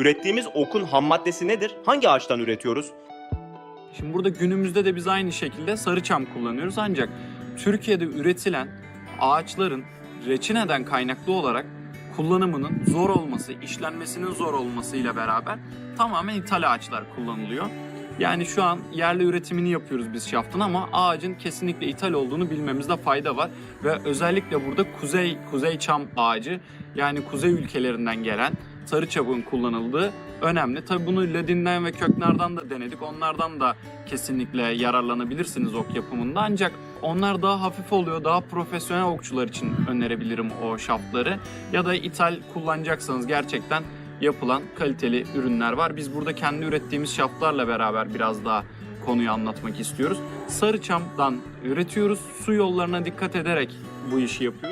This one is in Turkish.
Ürettiğimiz okun ham maddesi nedir? Hangi ağaçtan üretiyoruz? Şimdi burada günümüzde de biz aynı şekilde sarıçam kullanıyoruz ancak Türkiye'de üretilen ağaçların reçineden kaynaklı olarak kullanımının zor olması, işlenmesinin zor olmasıyla beraber tamamen ithal ağaçlar kullanılıyor. Yani şu an yerli üretimini yapıyoruz biz şaftın ama ağacın kesinlikle ithal olduğunu bilmemizde fayda var. Ve özellikle burada kuzey kuzey çam ağacı yani kuzey ülkelerinden gelen sarı çabuğun kullanıldığı önemli. Tabii bunu ledin'den ve köknardan da denedik. Onlardan da kesinlikle yararlanabilirsiniz ok yapımında. Ancak onlar daha hafif oluyor. Daha profesyonel okçular için önerebilirim o şaftları. Ya da ithal kullanacaksanız gerçekten yapılan kaliteli ürünler var. Biz burada kendi ürettiğimiz şaftlarla beraber biraz daha konuyu anlatmak istiyoruz. Sarıçam'dan üretiyoruz. Su yollarına dikkat ederek bu işi yapıyoruz.